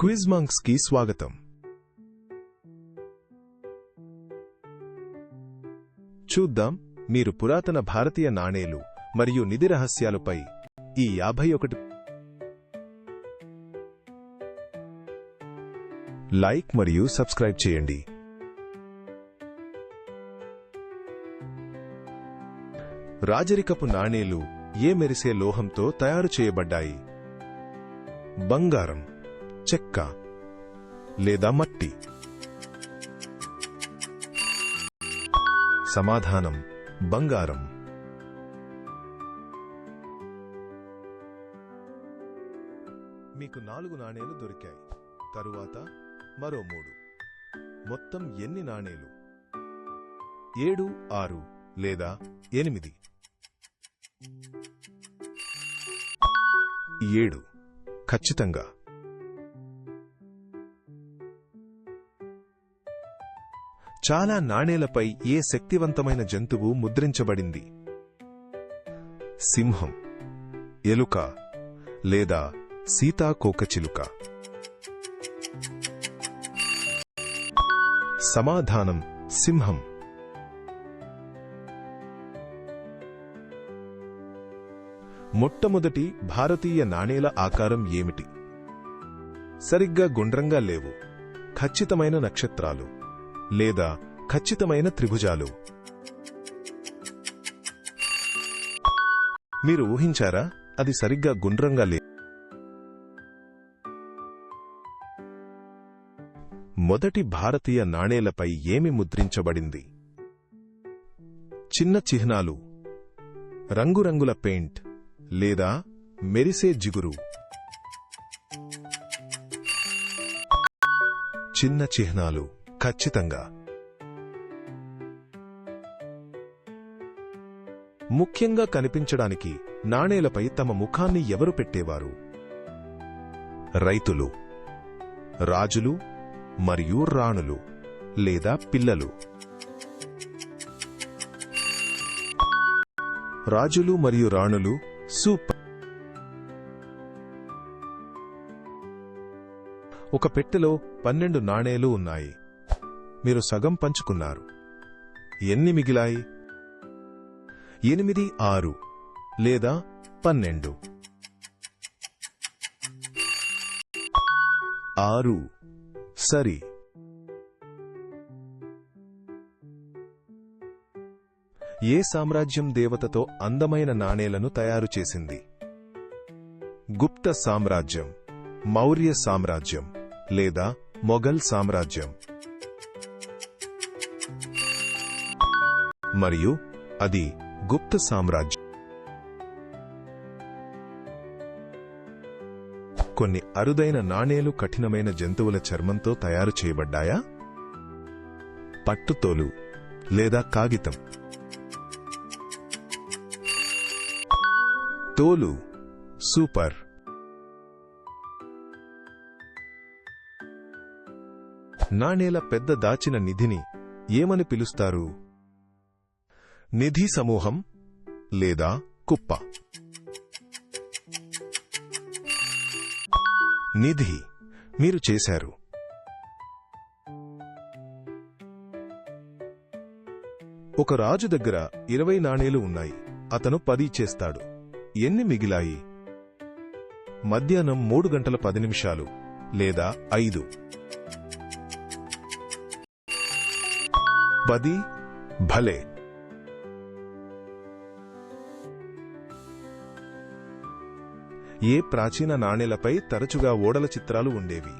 Quiz మంక్స్కి స్వాగతం. చూద్దాం మీరు పురాతన భారతీయ నాణేలు మరియు నిధి రహస్యాలపై ఈ యాభై ఒకటి లైక్ మరియు సబ్స్క్రైబ్ చేయండి. రాజరికపు నాణేలు ఏ మెరిసే లోహంతో తయారు చేయబడ్డాయి? బంగారం. చెక్క లేదా మట్టి. సమాధానం బంగారం. మీకు నాలుగు నాణేలు దొరికాయి. తరువాత మరో మూడు. మొత్తం ఎన్ని నాణేలు? ఏడు ఆరు లేదా ఎనిమిది? ఏడు. ఖచ్చితంగా. చాలా నాణేలపై ఏ శక్తివంతమైన జంతువు ముద్రించబడింది? సింహం ఎలుక లేదా సీతాకోకచిలుక సమాధానం సింహం. మొట్టమొదటి భారతీయ నాణేల ఆకారం ఏమిటి? సరిగ్గా గుండ్రంగా లేవు. ఖచ్చితమైన నక్షత్రాలు. లేదా ఖచ్చితమైన త్రిభుజాలు. మీరు ఊహించారా? అది సరిగ్గా గుండ్రంగా లే మొదటి భారతీయ నాణేలపై ఏమి ముద్రించబడింది? చిన్న చిహ్నాలు. రంగురంగుల పెయింట్. లేదా మెరిసే జిగురు. చిన్న చిహ్నాలు. ఖచ్చితంగా. ముఖ్యంగా కనిపించడానికి నాణేలపై తమ ముఖాన్ని ఎవరు పెట్టేవారు? రైతులు రాజులు మరియు రాణులు లేదా పిల్లలు? రాజులు మరియు రాణులు సూపర్ ఒక పెట్టెలో పన్నెండు నాణేలు ఉన్నాయి. మీరు సగం పంచుకున్నారు. ఎన్ని మిగిలాయి? ఎనిమిది ఆరు లేదా పన్నెండు. ఆరు సరి. ఏ సామ్రాజ్యం దేవతతో అందమైన నాణేలను తయారు చేసింది? గుప్త సామ్రాజ్యం మౌర్య సామ్రాజ్యం లేదా మొఘల్ సామ్రాజ్యం. మరియు అది గుప్త సామ్రాజ్యం. కొన్ని అరుదైన నాణేలు కఠినమైన జంతువుల చర్మంతో తయారు చేయబడ్డాయా? పట్టుతోలు లేదా కాగితం? తోలు సూపర్. నాణేల పెద్ద దాచిన నిధిని ఏమని పిలుస్తారు? నిధి సమూహం లేదా కుప్ప. నిధి మీరు చేశారు. ఒక రాజు దగ్గర ఇరవై నాణేలు ఉన్నాయి. అతను పది చేస్తాడు ఎన్ని మిగిలాయి? మధ్యాహ్నం మూడు గంటల పది నిమిషాలు లేదా ఐదు. పది భలే! ఏ ప్రాచీన నాణేలపై తరచుగా ఓడల చిత్రాలు ఉండేవి?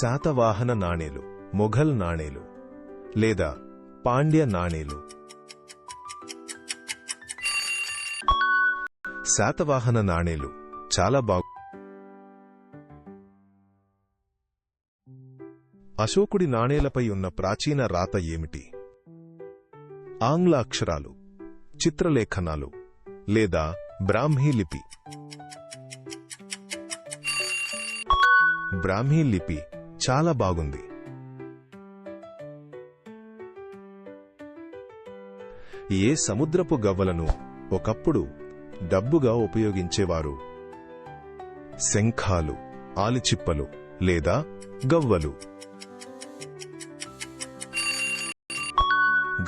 శాతవాహన నాణేలు మొఘల్ నాణేలు లేదా పాండ్య నాణేలు. శాతవాహన నాణేలు చాలా బాగు అశోకుడి నాణేలపై ఉన్న ప్రాచీన రాత ఏమిటి? ఆంగ్ల అక్షరాలు చిత్రలేఖనాలు లేదా బ్రాహ్మీ లిపి. బ్రాహ్మీ లిపి చాలా బాగుంది. ఏ సముద్రపు గవ్వలను ఒకప్పుడు డబ్బుగా ఉపయోగించేవారు? శంఖాలు ఆలిచిప్పలు లేదా గవ్వలు?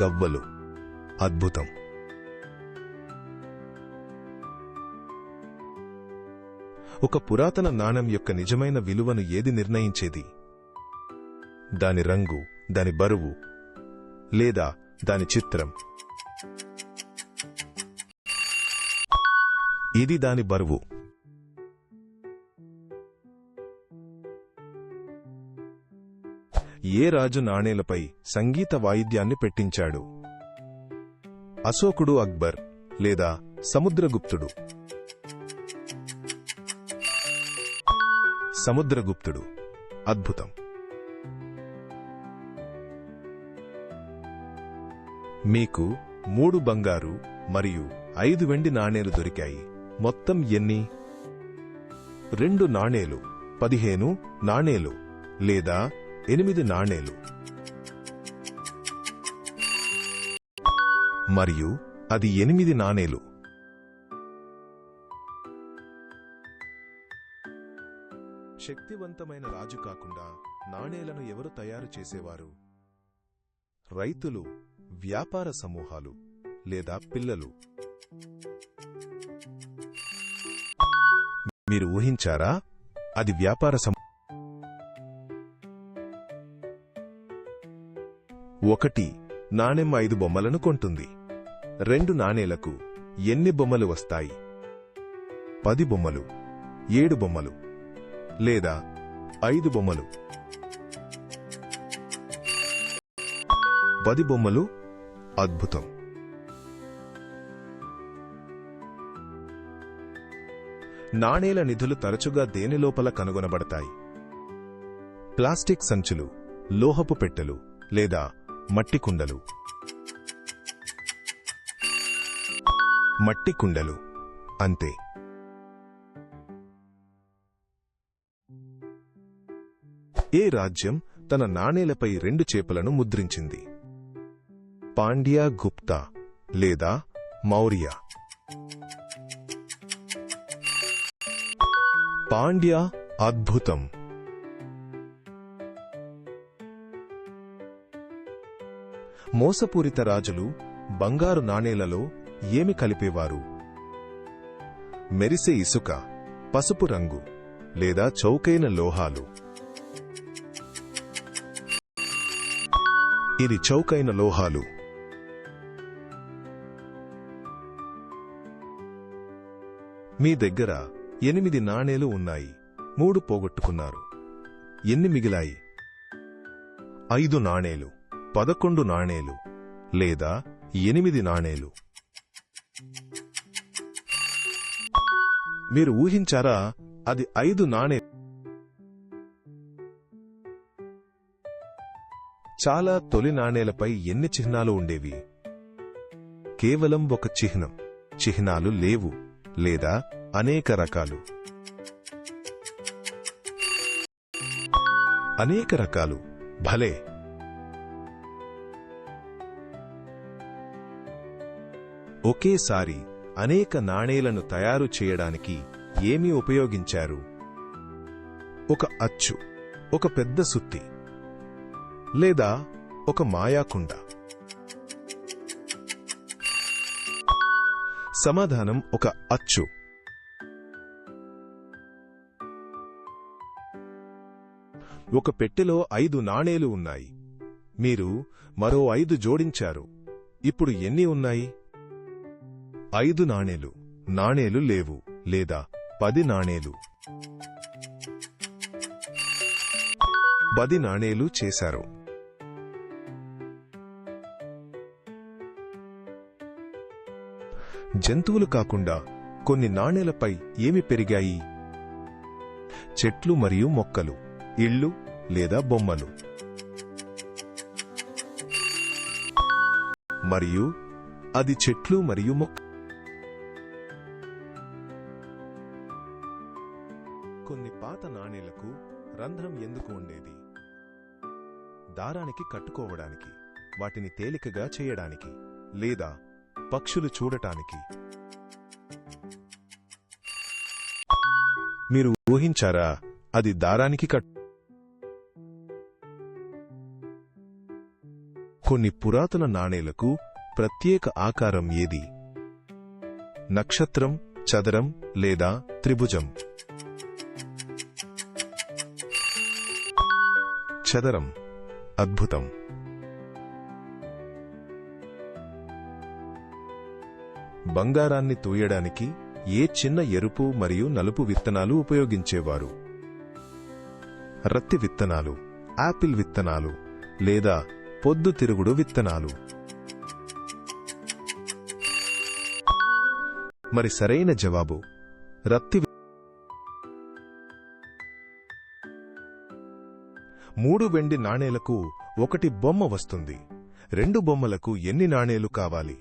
గవ్వలు. అద్భుతం. ఒక పురాతన నాణం యొక్క నిజమైన విలువను ఏది నిర్ణయించేది? దాని రంగు దాని బరువు లేదా దాని చిత్రం. ఇది దాని బరువు. ఏ రాజు నాణేలపై సంగీత వాయిద్యాన్ని పెట్టించాడు? అశోకుడు అక్బర్ లేదా సముద్రగుప్తుడు? సముద్రగుప్తుడు. అద్భుతం. మీకు మూడు బంగారు మరియు ఐదు వెండి నాణేలు దొరికాయి. మొత్తం ఎన్ని? రెండు నాణేలు పదిహేను నాణేలు లేదా ఎనిమిది నాణేలు. మరియు అది ఎనిమిది నాణేలు. శక్తివంతమైన రాజు కాకుండా నాణేలను ఎవరు తయారు చేసేవారు? రైతులు వ్యాపార సమూహాలు లేదా పిల్లలు? మీరు ఊహించారా? అది వ్యాపార సమ ఒకటి నాణెం ఐదు బొమ్మలను కొంటుంది. రెండు నాణేలకు ఎన్ని బొమ్మలు వస్తాయి? పది బొమ్మలు ఏడు బొమ్మలు. లేదా ఐదు బొమ్మలు. పది బొమ్మలు అద్భుతం. నాణేల నిధులు తరచుగా దేని లోపల కనుగొనబడతాయి? ప్లాస్టిక్ సంచులు లోహపు పెట్టెలు లేదా మట్టి కుండలు. మట్టి కుండలు అంతే. ఏ రాజ్యం తన నాణేలపై రెండు చేపలను ముద్రించింది? పాండ్యా గుప్తా లేదా మౌర్య? పాండ్యా అద్భుతం. మోసపూరిత రాజులు బంగారు నాణేలలో ఏమి కలిపేవారు? మెరిసే ఇసుక పసుపు రంగు లేదా చౌకైన లోహాలు. ఇది చౌకైన లోహాలు. మీ దగ్గర ఎనిమిది నాణేలు ఉన్నాయి. మూడు పోగొట్టుకున్నారు. ఎన్ని మిగిలాయి? ఐదు నాణేలు పదకొండు నాణేలు లేదా ఎనిమిది నాణేలు? మీరు ఊహించారా? అది ఐదు నాణే చాలా తొలి నాణేలపై ఎన్ని చిహ్నాలు ఉండేవి? కేవలం ఒక చిహ్నం. చిహ్నాలు లేవు లేదా అనేక రకాలు. అనేక రకాలు. భలే! ఒకేసారి అనేక నాణేలను తయారు చేయడానికి ఏమి ఉపయోగించారు? ఒక అచ్చు ఒక పెద్ద సుత్తి. లేదా ఒక మాయాకుండ. సమాధానం ఒక అచ్చు. ఒక పెట్టెలో ఐదు నాణేలు ఉన్నాయి. మీరు మరో ఐదు జోడించారు. ఇప్పుడు ఎన్ని ఉన్నాయి? ఐదు నాణేలు. నాణేలు లేవు. లేదా పది నాణేలు. పది నాణేలు చేశారు. జంతువులు కాకుండా కొన్ని నాణేలపై ఏమి పెరిగాయి? చెట్లు మరియు మొక్కలు ఇళ్ళు లేదా బొమ్మలు. మరియు అది చెట్లు మరియు మొక్క కొన్ని పాత నాణేలకు రంధ్రం ఎందుకు ఉండేది? దారానికి కట్టుకోవడానికి వాటిని తేలికగా చేయడానికి లేదా పక్షులు చూడటానికి. మీరు ఊహించారా అది దారానికి కట్. కొన్ని పురాతన నాణేలకు ప్రత్యేక ఆకారం ఏది? నక్షత్రం చదరం లేదా త్రిభుజం? చదరం అద్భుతం. బంగారాన్ని తూయడానికి ఏ చిన్న ఎరుపు మరియు నలుపు విత్తనాలు ఉపయోగించేవారు? రత్తి విత్తనాలు ఆపిల్ విత్తనాలు లేదా పొద్దుతిరుగుడు విత్తనాలు? మరి సరైన జవాబు రత్తి మూడు వెండి నాణేలకు ఒకటి బొమ్మ వస్తుంది. రెండు బొమ్మలకు ఎన్ని నాణేలు కావాలి?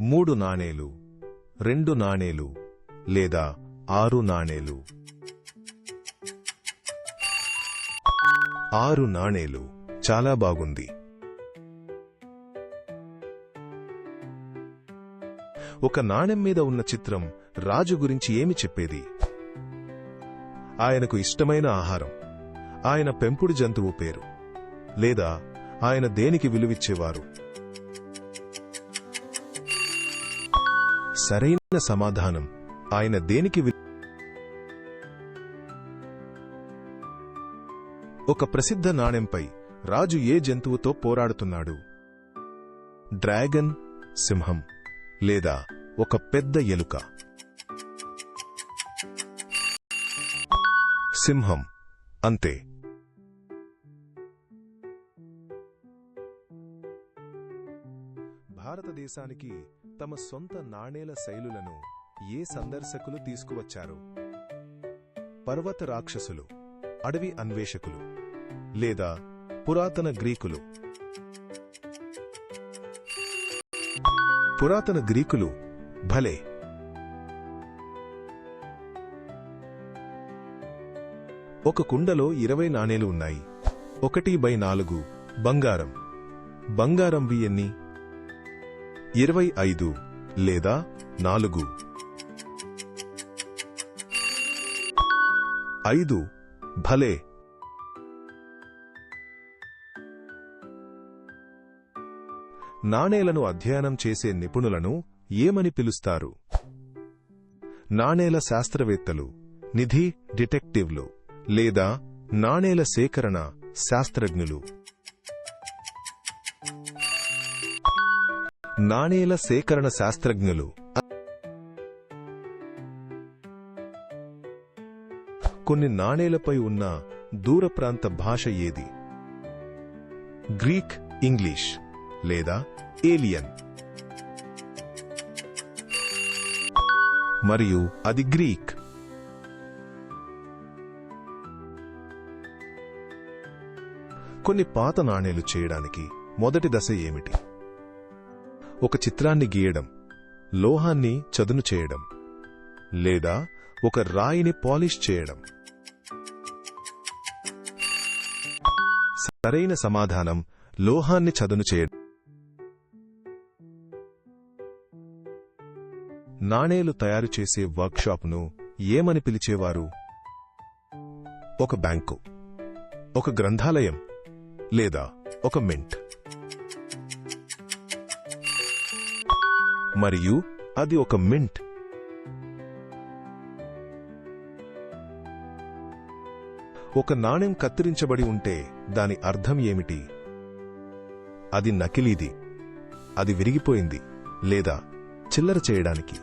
మూడు నాణేలు రెండు నాణేలు లేదా ఆరు నాణేలు. ఆరు నాణేలు చాలా బాగుంది. ఒక నాణెం మీద ఉన్న చిత్రం రాజు గురించి ఏమి చెప్పేది? ఆయనకు ఇష్టమైన ఆహారం ఆయన పెంపుడు జంతువు పేరు లేదా ఆయన దేనికి విలువిచ్చేవారు? సరైన సమాధానం. ఆయన దేనికి ఒక ప్రసిద్ధ నాణెంపై రాజు ఏ జంతువుతో పోరాడుతున్నాడు? డ్రాగన్ సింహం లేదా ఒక పెద్ద ఎలుక? సింహం. అంతే. భారతదేశానికి తమ సొంత నాణేల శైలులను ఏ సందర్శకులు తీసుకువచ్చారు? పర్వత రాక్షసులు అడవి అన్వేషకులు లేదా పురాతన గ్రీకులు? పురాతన గ్రీకులు భలే! ఒక కుండలో ఇరవై నాణేలు ఉన్నాయి. ఒకటి బై నాలుగు బంగారం. బంగారంవి ఎన్ని? ఇరవై ఐదు లేదా నాలుగు. ఐదు భలే. నాణేలను అధ్యయనం చేసే నిపుణులను ఏమని పిలుస్తారు? నాణేల శాస్త్రవేత్తలు నిధి డిటెక్టివ్లు లేదా నాణేల సేకరణ శాస్త్రజ్ఞులు? నాణేల సేకరణ శాస్త్రజ్ఞులు. కొన్ని నాణేలపై ఉన్న దూర ప్రాంత భాష ఏది? గ్రీక్ ఇంగ్లీష్ లేదా ఏలియన్? మరియు అది గ్రీక్. కొన్ని పాత నాణేలు చేయడానికి మొదటి దశ ఏమిటి? ఒక చిత్రాన్ని గీయడం లోహాన్ని చదును చేయడం లేదా ఒక రాయిని పాలిష్ చేయడం. సరైన సమాధానం లోహాన్ని చదును చేయడం. నాణేలు తయారు చేసే వర్క్షాప్ను ఏమని పిలిచేవారు? ఒక బ్యాంకు ఒక గ్రంథాలయం లేదా ఒక మింట్. మరియు అది ఒక మింట్. ఒక నాణెం కత్తిరించబడి ఉంటే దాని అర్థం ఏమిటి? అది నకిలీది. అది విరిగిపోయింది లేదా చిల్లర చేయడానికి.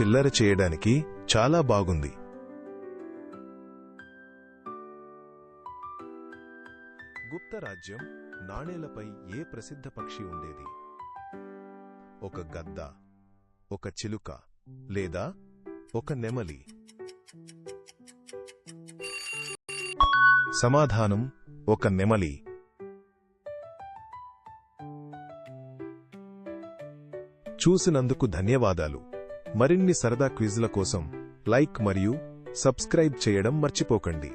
చిల్లర చేయడానికి చాలా బాగుంది. గుప్త రాజ్యం నాణేలపై ఏ ప్రసిద్ధ పక్షి ఉండేది? ఒక గద్ద ఒక చిలుక లేదా ఒక నెమలి? సమాధానం ఒక నెమలి. చూసినందుకు ధన్యవాదాలు. మరిన్ని సరదా క్విజ్ల కోసం లైక్ మరియు సబ్స్క్రైబ్ చేయడం మర్చిపోకండి.